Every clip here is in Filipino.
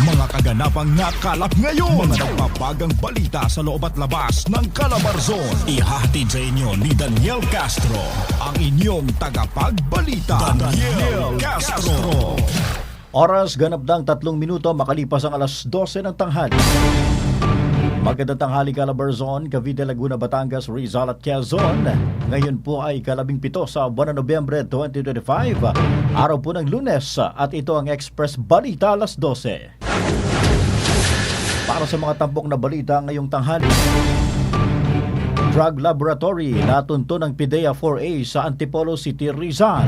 Mga kaganapang nakalap ngayon. Mga nagpapagang balita sa loob at labas ng Calabarzon. Ihahatid sa inyo ni Daniel Castro, ang inyong tagapagbalita. Daniel, Castro. Oras ganap ng tatlong minuto makalipas ang alas 12 ng tanghali. Magandang tanghali Calabarzon, Cavite, Laguna, Batangas, Rizal at Quezon. Ngayon po ay kalabing pito sa buwan ng Nobyembre 2025. Araw po ng lunes at ito ang Express Balita alas 12. Para sa mga tampok na balita ngayong tanghali. Drug Laboratory natunto ng PIDEA 4A sa Antipolo City, Rizal.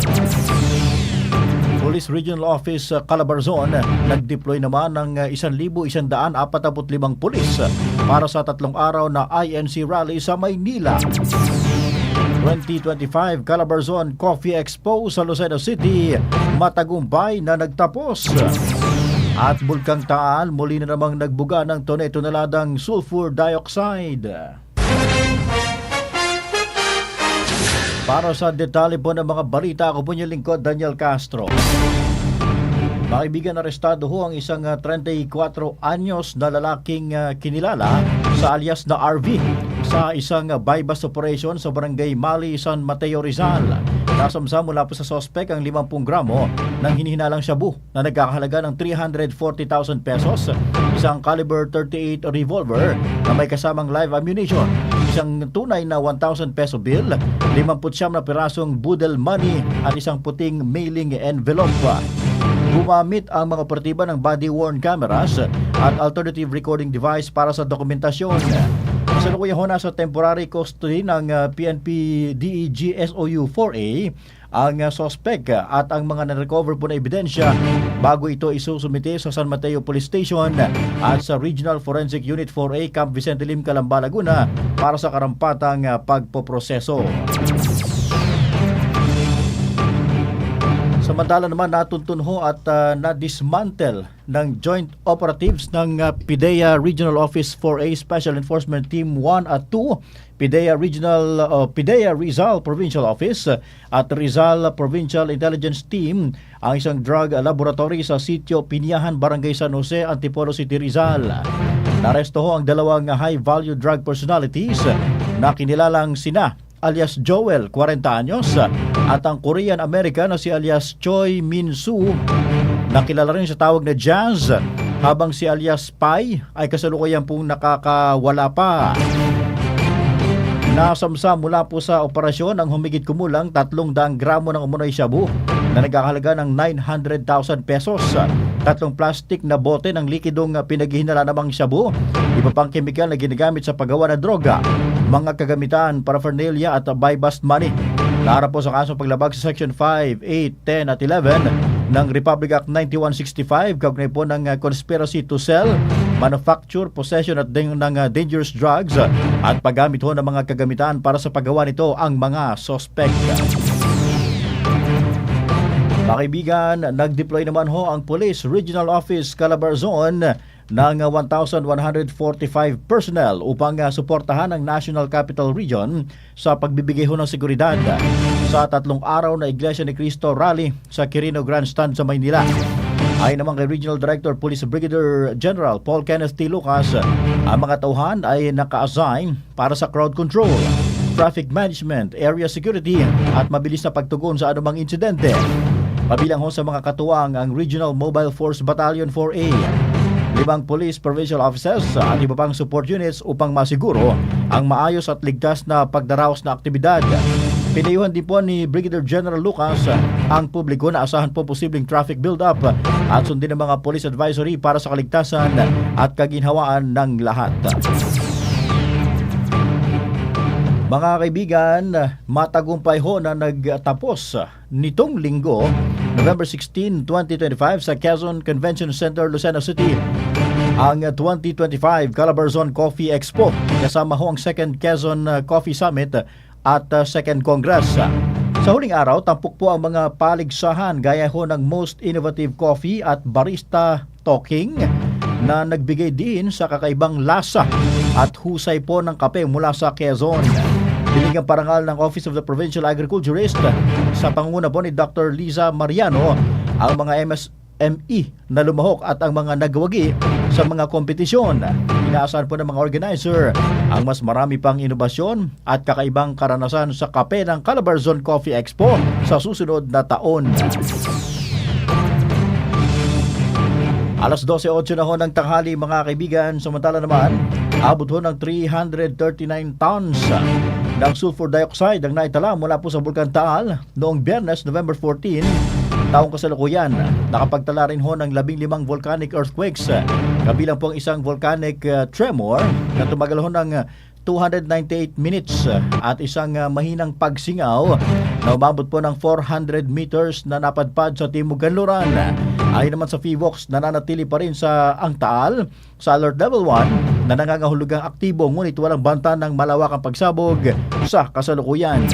Police Regional Office uh, Calabarzon uh, nag-deploy naman ng uh, 1,145 pulis uh, para sa tatlong araw na INC rally sa Maynila. 2025 Calabarzon Coffee Expo sa Lucena City matagumpay na nagtapos. At Bulkang Taal muli na namang nagbuga ng tone-toneladang sulfur dioxide. Para sa detalye po ng mga balita, ako po niyo lingkod Daniel Castro. Makaibigan arestado ho ang isang ah, 34 anyos na lalaking ah, kinilala sa alias na RV sa isang ah, buy-bust operation sa barangay Mali, San Mateo, Rizal. Nasamsa mula po sa sospek ang 50 gramo ng hinihinalang shabu na nagkakahalaga ng 340,000 pesos, isang caliber 38 revolver na may kasamang live ammunition, isang tunay na 1,000 peso bill, 59 na pirasong budel money at isang puting mailing envelope. Gumamit ang mga operatiba ng body-worn cameras at alternative recording device para sa dokumentasyon. Kasalukuyan ho nasa temporary custody ng uh, PNP DEG SOU 4A ang uh, suspect uh, at ang mga na-recover po na ebidensya bago ito isusumite sa San Mateo Police Station at sa Regional Forensic Unit 4A Camp Vicente Lim, Calamba, Laguna para sa karampatang uh, pagpoproseso. Samantala naman natuntun ho at uh, na-dismantle ng joint operatives ng uh, PIDEA Regional Office 4A Special Enforcement Team 1 at 2, PIDEA Regional uh, PIDEA Rizal Provincial Office at Rizal Provincial Intelligence Team ang isang drug laboratory sa sitio Piniahan, Barangay San Jose, Antipolo City, Rizal. Naresto ho ang dalawang high-value drug personalities na kinilalang sina alias Joel, 40 anyos, at ang Korean-American na si alias Choi Min Soo, na kilala rin sa tawag na Jazz, habang si alias Pai ay kasalukuyan pong nakakawala pa. Nasamsa mula po sa operasyon ang humigit kumulang 300 gramo ng umunoy shabu na nagkakahalaga ng 900,000 pesos. Tatlong plastic na bote ng likidong pinaghihinala namang shabu, iba pang kemikal na ginagamit sa paggawa ng droga, mga kagamitan, paraphernalia at buy-bust money. Naharap po sa kasong paglabag sa Section 5, 8, 10 at 11 ng Republic Act 9165 kaugnay po ng uh, conspiracy to sell, manufacture, possession at ding, ng uh, dangerous drugs at paggamit ho ng mga kagamitan para sa paggawa nito ang mga suspect. Mga kaibigan, nag-deploy naman ho ang Police Regional Office Calabarzon ng 1,145 personnel upang uh, suportahan ang National Capital Region sa pagbibigay ng seguridad sa tatlong araw na Iglesia ni Cristo Rally sa Quirino Grandstand sa Maynila. Ayon naman kay Regional Director Police Brigadier General Paul Kenneth T. Lucas, ang mga tauhan ay naka-assign para sa crowd control, traffic management, area security at mabilis na pagtugon sa anumang insidente. Pabilang ho sa mga katuwang ang Regional Mobile Force Battalion 4A, limang police provincial officers at iba pang support units upang masiguro ang maayos at ligtas na pagdaraos na aktibidad. Pinayuhan din po ni Brigadier General Lucas ang publiko na asahan po posibleng traffic build-up at sundin ng mga police advisory para sa kaligtasan at kaginhawaan ng lahat. Mga kaibigan, matagumpay ho na nagtapos nitong linggo, November 16, 2025 sa Quezon Convention Center, Lucena City, ang 2025 Calabarzon Coffee Expo kasama ho ang Second Quezon Coffee Summit at uh, Second Congress. Sa huling araw, tampok po ang mga paligsahan gaya ho ng Most Innovative Coffee at Barista Talking na nagbigay din sa kakaibang lasa at husay po ng kape mula sa Quezon. Binigyang parangal ng Office of the Provincial Agriculturist sa panguna po ni Dr. Liza Mariano ang mga MSME na lumahok at ang mga nagwagi sa mga kompetisyon. Inaasahan po ng mga organizer ang mas marami pang inobasyon at kakaibang karanasan sa kape ng Calabarzon Coffee Expo sa susunod na taon. Alas 12.08 na ho ng tanghali mga kaibigan. Samantala naman, abot ho ng 339 tons ng sulfur dioxide ang naitala mula po sa Bulkan Taal noong Biyernes, November 14, taong kasalukuyan. Nakapagtala rin ho ng 15 volcanic earthquakes. Kabilang po ang isang volcanic uh, tremor na tumagal ho ng uh, 298 minutes uh, at isang uh, mahinang pagsingaw na umabot po ng 400 meters na napadpad sa Timog Kanluran. Ayon naman sa FIVOX, nananatili pa rin sa ang Taal sa Alert Level 1 na nangangahulugang aktibo ngunit walang banta ng malawakang pagsabog sa kasalukuyan.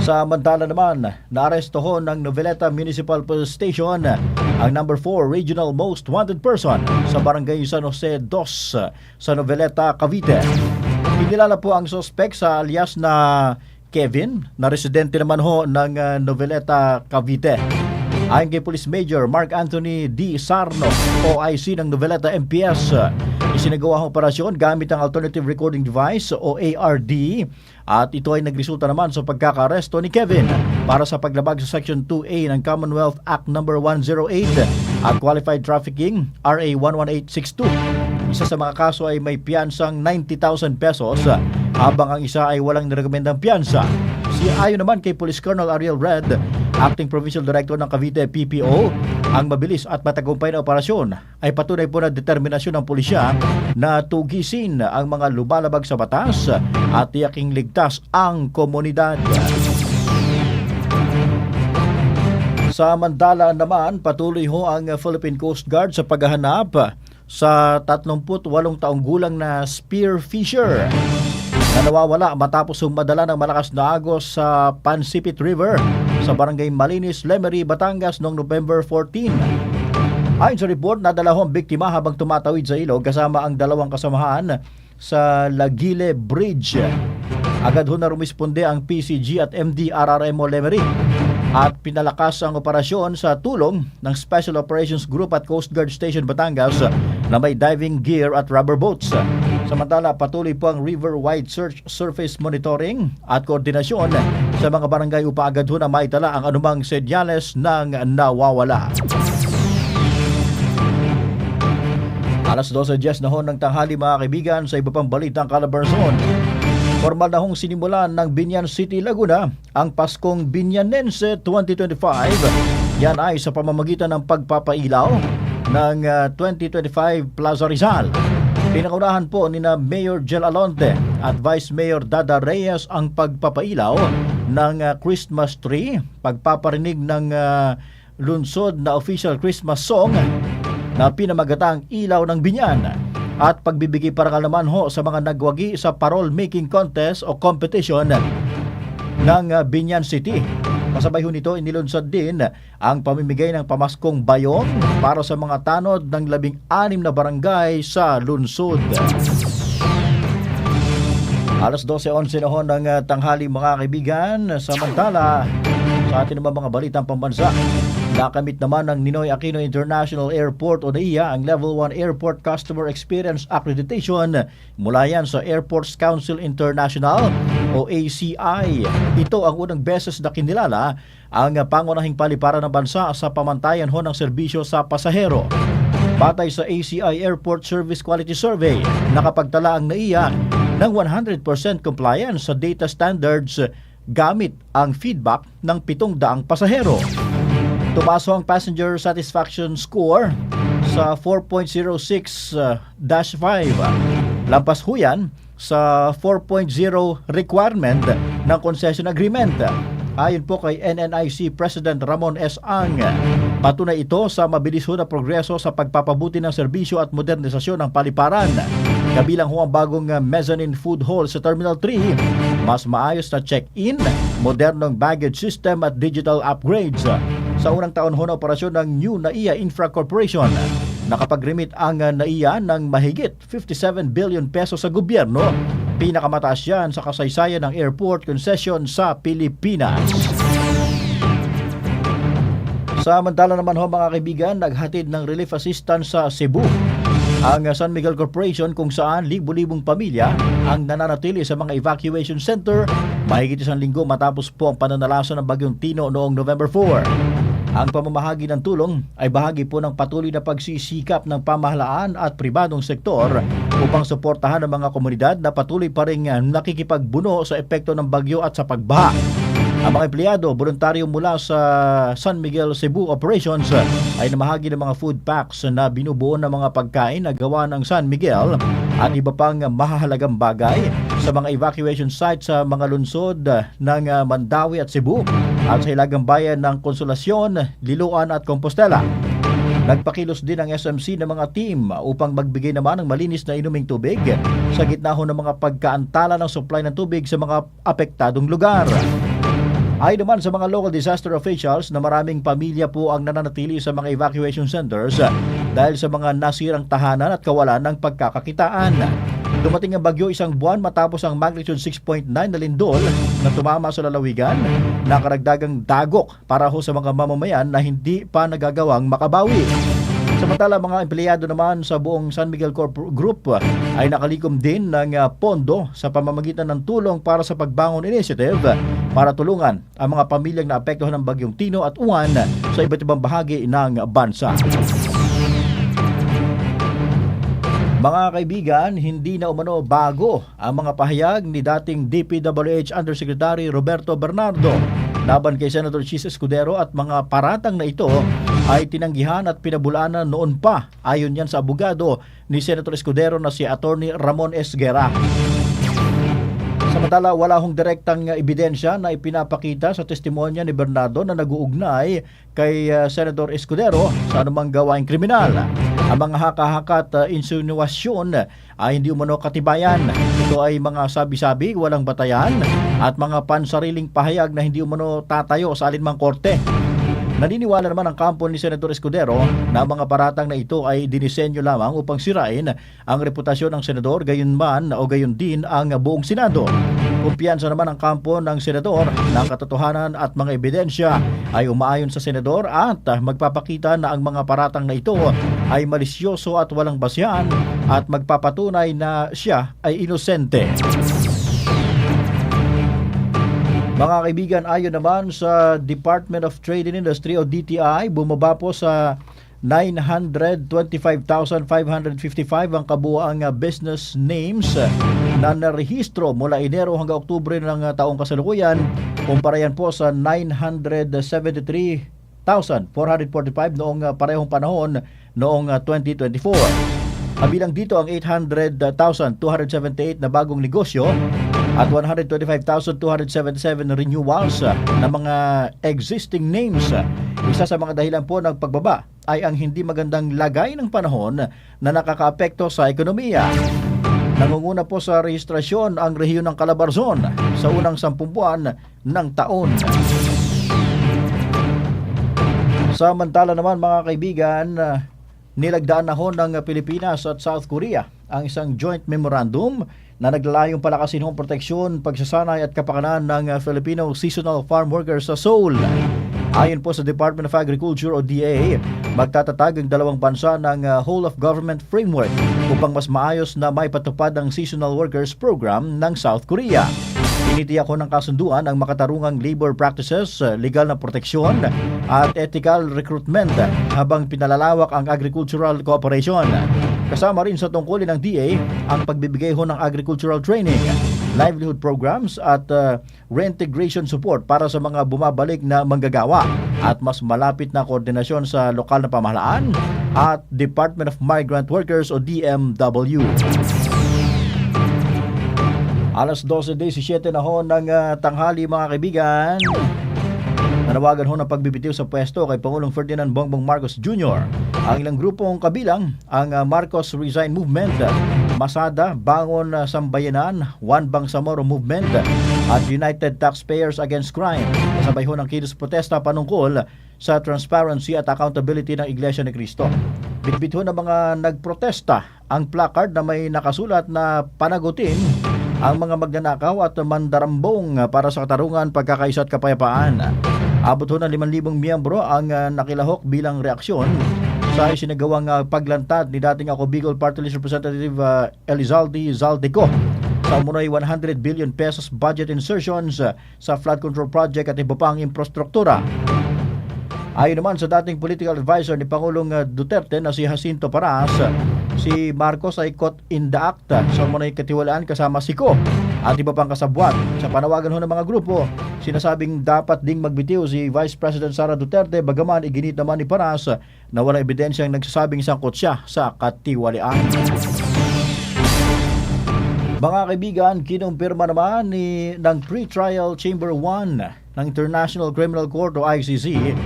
Samantala naman, naaresto ho ng Noveleta Municipal Police Station ang number 4 Regional Most Wanted Person sa Barangay San Jose 2 sa Noveleta, Cavite. Kinilala po ang suspect sa alias na Kevin, na residente naman ho ng uh, Noveleta, Cavite. Ayon kay Police Major Mark Anthony D. Sarno, OIC ng Noveleta MPS, isinagawa ang operasyon gamit ang Alternative Recording Device o ARD at ito ay nagresulta naman sa pagkakaresto ni Kevin para sa paglabag sa Section 2A ng Commonwealth Act No. 108 at Qualified Trafficking RA 11862. Isa sa mga kaso ay may piyansang 90,000 pesos habang ang isa ay walang nirekomendang piyansa. Si ayon naman kay Police Colonel Ariel Red, Acting Provincial Director ng Cavite PPO, ang mabilis at matagumpay na operasyon ay patunay po na determinasyon ng pulisya na tugisin ang mga lubalabag sa batas at tiyaking ligtas ang komunidad. Samantala naman, patuloy ho ang Philippine Coast Guard sa paghahanap sa 38 taong gulang na spear fisher na nawawala matapos humadala ng malakas na agos sa Pansipit River sa barangay Malinis, Lemery, Batangas noong November 14. Ayon sa report, nadala ho ang biktima habang tumatawid sa ilog kasama ang dalawang kasamahan sa Lagile Bridge. Agad ho na rumisponde ang PCG at MDRRMO Lemery at pinalakas ang operasyon sa tulong ng Special Operations Group at Coast Guard Station Batangas na may diving gear at rubber boats. Samantala, patuloy po ang river-wide search surface monitoring at koordinasyon sa mga barangay upang agad ho na maitala ang anumang senyales ng nawawala. Alas 12.10 na ho ng tanghali mga kaibigan sa iba pang balitang Calabarzon. Formal na hong sinimulan ng Binyan City, Laguna ang Paskong Binyanense 2025. Yan ay sa pamamagitan ng pagpapailaw ng uh, 2025 Plaza Rizal. Pinakaunahan po ni na Mayor Jel Alonte at Vice Mayor Dada Reyes ang pagpapailaw ng uh, Christmas tree, pagpaparinig ng uh, lunsod na official Christmas song na pinamagatang ilaw ng binyan at pagbibigay parangal naman ho sa mga nagwagi sa parole making contest o competition ng uh, Binyan City. Kasabay ho nito, inilunsad din ang pamimigay ng pamaskong bayong para sa mga tanod ng labing anim na barangay sa lungsod. Alas 12.11 na ho ng tanghali mga kaibigan. Samantala, sa atin naman mga balitang pambansa, Nakamit naman ng Ninoy Aquino International Airport o NAIA ang Level 1 Airport Customer Experience Accreditation mula yan sa Airports Council International o ACI. Ito ang unang beses na kinilala ang pangunahing paliparan ng bansa sa pamantayan ho ng serbisyo sa pasahero. Batay sa ACI Airport Service Quality Survey, nakapagtala ang NAIA ng 100% compliance sa data standards gamit ang feedback ng 700 pasahero. Tumaso ang passenger satisfaction score sa 4.06-5. Lampas ho yan sa 4.0 requirement ng concession agreement. Ayon po kay NNIC President Ramon S. Ang, Patunay ito sa mabilis ho na progreso sa pagpapabuti ng serbisyo at modernisasyon ng paliparan. Kabilang ho ang bagong uh, mezzanine food hall sa Terminal 3, mas maayos na check-in, modernong baggage system at digital upgrades. Sa unang taon ho na operasyon ng New NAIA Infra Corporation, nakapag-remit ang NAIA ng mahigit 57 billion pesos sa gobyerno. Pinakamataas yan sa kasaysayan ng airport concession sa Pilipinas. Samantala naman ho mga kaibigan, naghatid ng relief assistance sa Cebu. Ang San Miguel Corporation kung saan libo-libong pamilya ang nananatili sa mga evacuation center mahigit isang linggo matapos po ang pananalasan ng Bagyong Tino noong November 4. Ang pamamahagi ng tulong ay bahagi po ng patuloy na pagsisikap ng pamahalaan at pribadong sektor upang suportahan ang mga komunidad na patuloy pa rin nakikipagbuno sa epekto ng bagyo at sa pagbaha. Ang mga empleyado, voluntaryo mula sa San Miguel Cebu Operations ay namahagi ng mga food packs na binubuo ng mga pagkain na gawa ng San Miguel at iba pang mahahalagang bagay sa mga evacuation sites sa mga lungsod ng Mandawi at Cebu at sa ilagang bayan ng Konsolasyon, Liloan at Compostela. Nagpakilos din ang SMC ng mga team upang magbigay naman ng malinis na inuming tubig sa gitna ho ng mga pagkaantala ng supply ng tubig sa mga apektadong lugar. Ay naman sa mga local disaster officials na maraming pamilya po ang nananatili sa mga evacuation centers dahil sa mga nasirang tahanan at kawalan ng pagkakakitaan. Dumating ang bagyo isang buwan matapos ang magnitude 6.9 na lindol na tumama sa lalawigan na karagdagang dagok para ho sa mga mamamayan na hindi pa nagagawang makabawi. Samantala mga empleyado naman sa buong San Miguel Corp Group ay nakalikom din ng uh, pondo sa pamamagitan ng tulong para sa pagbangon initiative para tulungan ang mga pamilyang naapektuhan ng bagyong Tino at Uwan sa iba't ibang bahagi ng bansa. Mga kaibigan, hindi na umano bago ang mga pahayag ni dating DPWH Undersecretary Roberto Bernardo laban kay Senator Chis Escudero at mga paratang na ito ay tinanggihan at pinabulaanan noon pa ayon yan sa abogado ni Senator Escudero na si Attorney Ramon Esguera. Samantala, wala hong direktang uh, ebidensya na ipinapakita sa testimonya ni Bernardo na nag-uugnay kay uh, Senator Escudero sa anumang gawaing kriminal. Ang mga haka-haka uh, insinuasyon ay hindi umano katibayan. Ito ay mga sabi-sabi, walang batayan at mga pansariling pahayag na hindi umano tatayo sa alinmang korte. Naniniwala naman ang kampo ni Senator Escudero na ang mga paratang na ito ay dinisenyo lamang upang sirain ang reputasyon ng senador gayon man o gayon din ang buong Senado. Kumpiyansa naman ang kampo ng senador na ang katotohanan at mga ebidensya ay umaayon sa senador at magpapakita na ang mga paratang na ito ay malisyoso at walang basyan at magpapatunay na siya ay inosente. Mga kaibigan, ayon naman sa Department of Trade and Industry o DTI, bumaba po sa 925,555 ang kabuang business names na narehistro mula Enero hanggang Oktubre ng taong kasalukuyan. Kumpara yan po sa 973,445 noong parehong panahon noong 2024. Kabilang dito ang 800,278 na bagong negosyo at 125,277 renewals ng mga existing names. Isa sa mga dahilan po ng pagbaba ay ang hindi magandang lagay ng panahon na nakakaapekto sa ekonomiya. Nangunguna po sa rehistrasyon ang rehiyon ng Calabarzon sa unang sampung buwan ng taon. Samantala naman mga kaibigan, nilagdaan na ho ng Pilipinas at South Korea ang isang joint memorandum na naglalayong palakasin ang proteksyon, pagsasanay at kapakanan ng Filipino seasonal farm workers sa Seoul. Ayon po sa Department of Agriculture o DA, magtatatag ang dalawang bansa ng uh, whole of government framework upang mas maayos na maipatupad ang seasonal workers program ng South Korea. Tinitiyak ko ng kasunduan ang makatarungang labor practices, legal na proteksyon at ethical recruitment habang pinalalawak ang agricultural cooperation. Kasama rin sa tungkulin ng DA ang pagbibigay ho ng agricultural training, livelihood programs at uh, reintegration support para sa mga bumabalik na manggagawa at mas malapit na koordinasyon sa lokal na pamahalaan at Department of Migrant Workers o DMW. Alas 12.17 na ho ng uh, tanghali mga kaibigan. Nanawagan ho ng pagbibitiw sa pwesto kay Pangulong Ferdinand Bongbong Marcos Jr. Ang ilang grupong kabilang ang ah, Marcos Resign Movement, Masada, Bangon ah, Sambayanan, One Bangsamoro Movement at United Taxpayers Against Crime. Kasabay ho ng kilos protesta panungkol sa transparency at accountability ng Iglesia ni Cristo. Bitbit ho ng mga nagprotesta ang placard na may nakasulat na panagutin ang mga magnanakaw at mandarambong para sa katarungan, pagkakaisa at kapayapaan. Abot ho ng 5,000 miyembro ang ah, nakilahok bilang reaksyon sa isinagawang ah, paglantad ni dating ako Bicol Party List Representative ah, Elizalde Zaldeco sa umunoy 100 billion pesos budget insertions ah, sa flood control project at iba pang infrastruktura. Ayon naman sa dating political advisor ni Pangulong uh, Duterte na si Jacinto Paras, si Marcos ay caught in the act. Sa munay katiwalaan kasama si Ko at iba pang kasabwat. Sa panawagan ho ng mga grupo, sinasabing dapat ding magbitiw si Vice President Sara Duterte bagaman iginit naman ni Paras na wala ebidensyang nagsasabing sangkot siya sa katiwalian. Mga kaibigan, kinumpirma naman ni ng Pre-Trial Chamber 1 ng International Criminal Court o ICC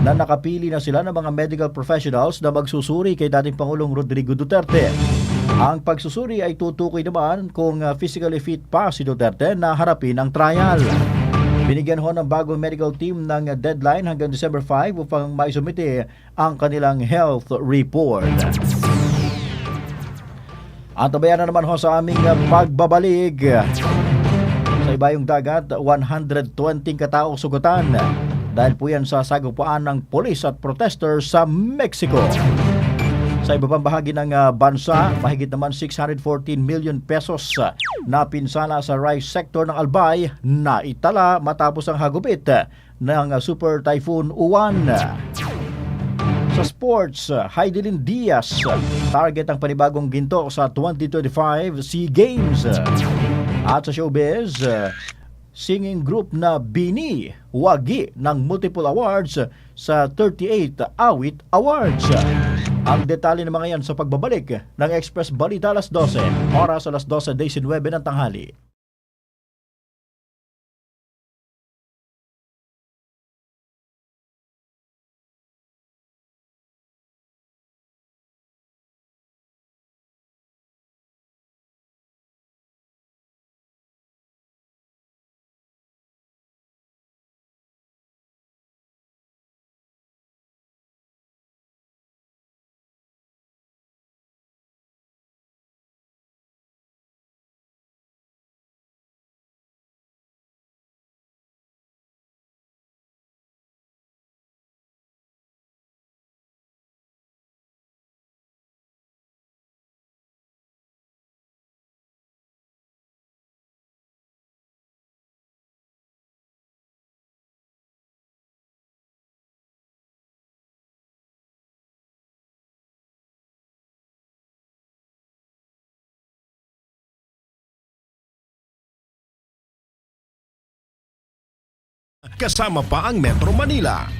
na nakapili na sila ng mga medical professionals na magsusuri kay dating Pangulong Rodrigo Duterte. Ang pagsusuri ay tutukoy naman kung uh, physically fit pa si Duterte na harapin ang trial. Binigyan ho ng bagong medical team ng deadline hanggang December 5 upang maisumite ang kanilang health report. At tabayan na naman ho sa aming pagbabalik sa ibayong dagat, 120 katao sugatan dahil po yan sa sagupaan ng polis at protesters sa Mexico. Sa iba pang bahagi ng uh, bansa, mahigit naman 614 million pesos uh, na pinsala sa rice sector ng Albay na itala matapos ang hagupit uh, ng uh, Super Typhoon Uwan. Sa sports, uh, Heidelin Diaz uh, target ang panibagong ginto sa 2025 SEA Games. At sa showbiz, uh, singing group na Bini wagi ng multiple awards sa 38 Awit Awards. Ang detalye ng mga yan sa pagbabalik ng Express Balita alas 12, oras alas 12.19 ng tanghali. Kasama pa ang Metro Manila.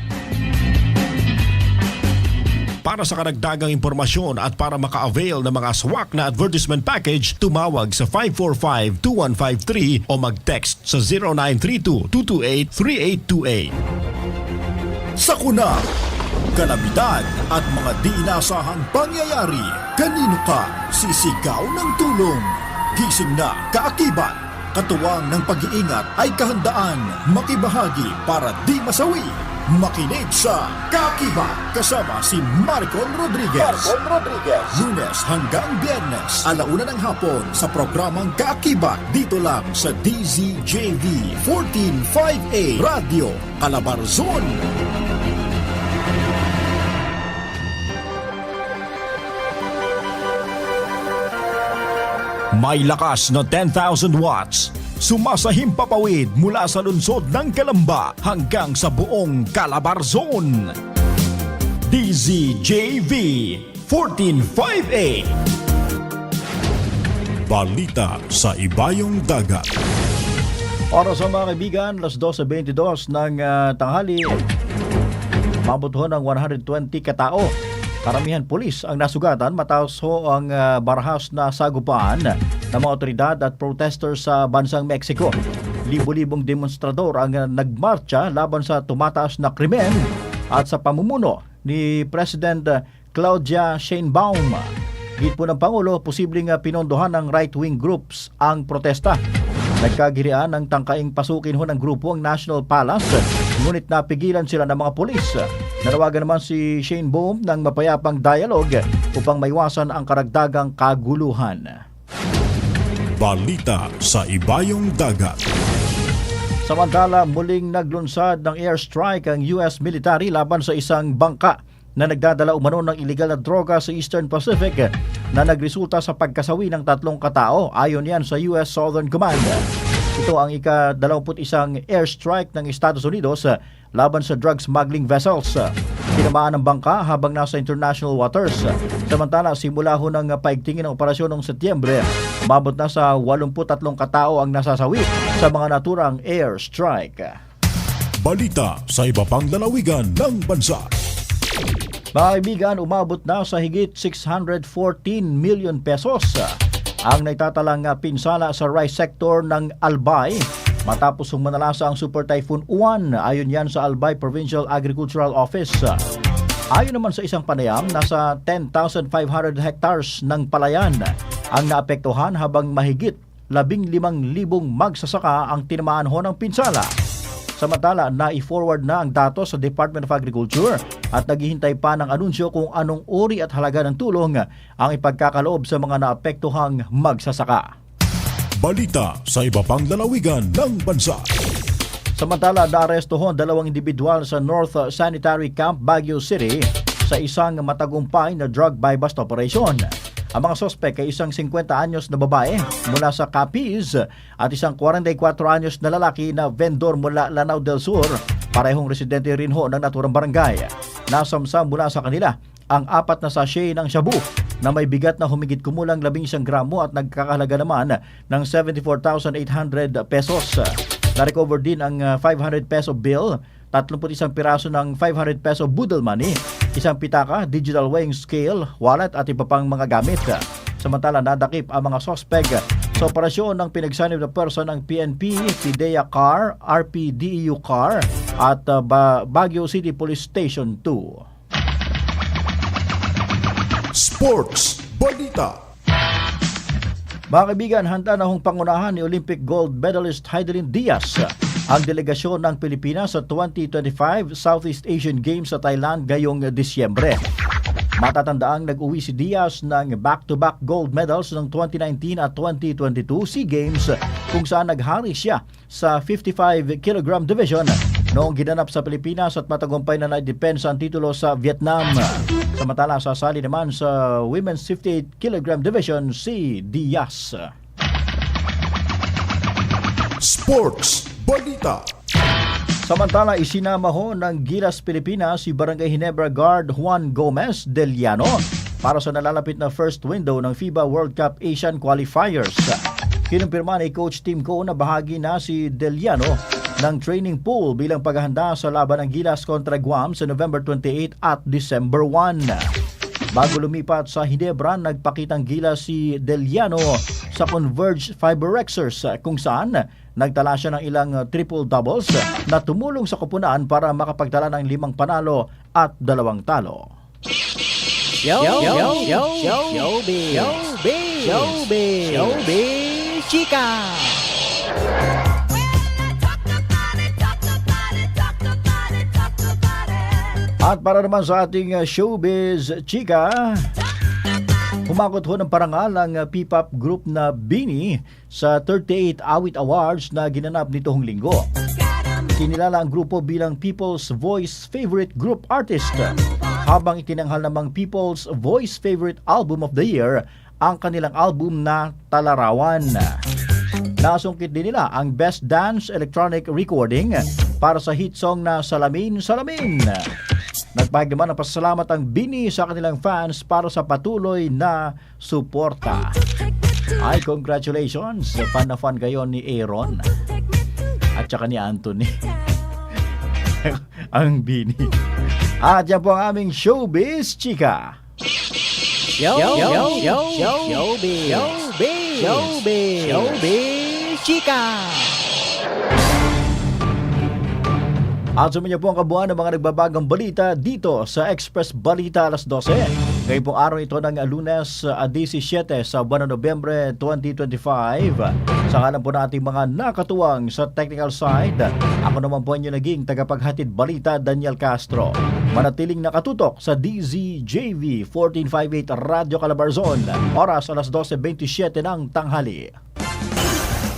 Para sa karagdagang impormasyon at para maka-avail ng mga swak na advertisement package, tumawag sa 545-2153 o mag-text sa 0932-228-3828. Sakuna, kalamidad at mga di inasahang pangyayari. Kanino ka sisigaw ng tulong? Gising na, kaakibat, katuwang ng pag-iingat ay kahandaan makibahagi para di masawi. Makinig sa Kakibat kasama si Marcon Rodriguez. Marcon Rodriguez. Lunes hanggang Biyernes, alauna ng hapon sa programang Kakibat dito lang sa DZJV 145A Radio Calabarzon. May lakas na 10,000 watts. Sumasahim papawid mula sa lungsod ng Kalamba hanggang sa buong Calabarzon. DZJV 145A Balita sa Ibayong Dagat Para sa mga kaibigan, las 12.22 ng ah, tanghali, mabot ho ng 120 katao. Karamihan pulis ang nasugatan matapos ho ang ah, barahas na sagupaan ng mga otoridad at protesters sa bansang Mexico. libo-libong demonstrador ang uh, nagmarcha laban sa tumataas na krimen at sa pamumuno ni President uh, Claudia Sheinbaum. Higit po ng Pangulo, posibleng uh, pinondohan ng right-wing groups ang protesta. Nagkagirian ng tangkaing pasukin ho ng grupo ang National Palace, ngunit napigilan sila ng mga pulis. Nanawagan naman si Shane Boom ng mapayapang dialogue upang maiwasan ang karagdagang kaguluhan. Balita sa Ibayong Dagat. Samantala, muling naglunsad ng airstrike ang US military laban sa isang bangka na nagdadala umano ng illegal na droga sa Eastern Pacific na nagresulta sa pagkasawi ng tatlong katao ayon yan sa US Southern Command. Ito ang ika-21 airstrike ng Estados Unidos laban sa drug smuggling vessels. Tinamaan ng bangka habang nasa international waters. Samantala, simula ho ng paigtingin ng operasyon noong Setyembre, umabot na sa 83 katao ang nasasawi sa mga naturang airstrike. Balita sa iba pang lalawigan ng bansa. Mga kaibigan, umabot na sa higit 614 million pesos ang naitatalang pinsala sa rice sector ng Albay matapos humanalasa ang Super Typhoon Uwan ayon yan sa Albay Provincial Agricultural Office. Ayon naman sa isang panayam, nasa 10,500 hectares ng palayan ang naapektuhan habang mahigit 15,000 magsasaka ang tinamaan ho ng pinsala. Samantala, na-forward na ang datos sa Department of Agriculture at naghihintay pa ng anunsyo kung anong uri at halaga ng tulong ang ipagkakaloob sa mga naapektuhang magsasaka. Balita sa iba pang lalawigan ng bansa. Samantala, naaresto ho ang dalawang individual sa North Sanitary Camp, Baguio City sa isang matagumpay na drug buy-bust operation. Ang mga sospek ay isang 50 anyos na babae mula sa Capiz at isang 44 anyos na lalaki na vendor mula Lanao del Sur, parehong residente rin ho ng naturang barangay. Nasamsam mula sa kanila ang apat na sachet ng shabu na may bigat na humigit kumulang 11 gramo at nagkakahalaga naman ng 74,800 pesos. Na-recover din ang uh, 500 peso bill, 31 piraso ng 500 peso budel money, isang pitaka, digital weighing scale, wallet at iba pang mga gamit. Samantala nadakip ang mga sospek sa operasyon ng pinagsanib na person ng PNP, PIDEA Car, RPDEU Car at uh, Ba- Baguio City Police Station 2. Sports Balita. Mga kaibigan, handa na hong pangunahan ni Olympic gold medalist Heidelin Diaz ang delegasyon ng Pilipinas sa 2025 Southeast Asian Games sa Thailand ngayong Disyembre. Matatandaang nag-uwi si Diaz ng back-to-back gold medals ng 2019 at 2022 SEA Games kung saan naghari siya sa 55 kg division noong ginanap sa Pilipinas at matagumpay na na-depensa ang titulo sa Vietnam. Samantala, sasali naman sa Women's 58 kg division si Diaz. Sports Balita. Samantala, isinama ho ng Gilas Pilipinas si Barangay Hinebra guard Juan Gomez Del Llano para sa nalalapit na first window ng FIBA World Cup Asian Qualifiers. Kinumpirma ni Coach Tim Ko na bahagi na si Del Llano ng training pool bilang paghahanda sa laban ng Gilas kontra Guam sa November 28 at December 1. Bago lumipat sa Hinebra, nagpakitang gila si Deliano sa Converge Fiber Rexers kung saan nagtala siya ng ilang uh, triple doubles na tumulong sa kupunan para makapagtala ng limang panalo at dalawang talo. Yo, yo, yo, yo, yo, showbiz, showbiz, showbiz, showbiz, chika. At para naman sa ating uh, showbiz chika, Humakot ho ng parangal ang uh, P-pop group na Bini sa 38 Awit Awards na ginanap nitong linggo. Kinilala ang grupo bilang People's Voice Favorite Group Artist habang itinanghal namang People's Voice Favorite Album of the Year ang kanilang album na Talarawan. Nasungkit din nila ang Best Dance Electronic Recording para sa hit song na Salamin Salamin. Nagpahig naman ng pasalamat ang Bini sa kanilang fans para sa patuloy na suporta. Ay, congratulations! Fan na fan kayo ni Aaron at saka ni Anthony. ang Bini. At yan po ang aming showbiz, chika. Yo, yo, yo, yo, showbiz, showbiz, showbiz, showbiz, chika. At suminya po ang kabuuan ng mga nagbabagang balita dito sa Express Balita alas 12. Ngayon pong araw ito ng lunes uh, 17 sa buwan ng Nobyembre 2025. Sa ngalan po ng ating mga nakatuwang sa technical side, ako naman po inyong naging tagapaghatid balita Daniel Castro. Manatiling nakatutok sa DZJV 1458 Radio Calabarzon. Oras alas 12.27 ng tanghali.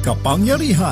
Kapangyarihan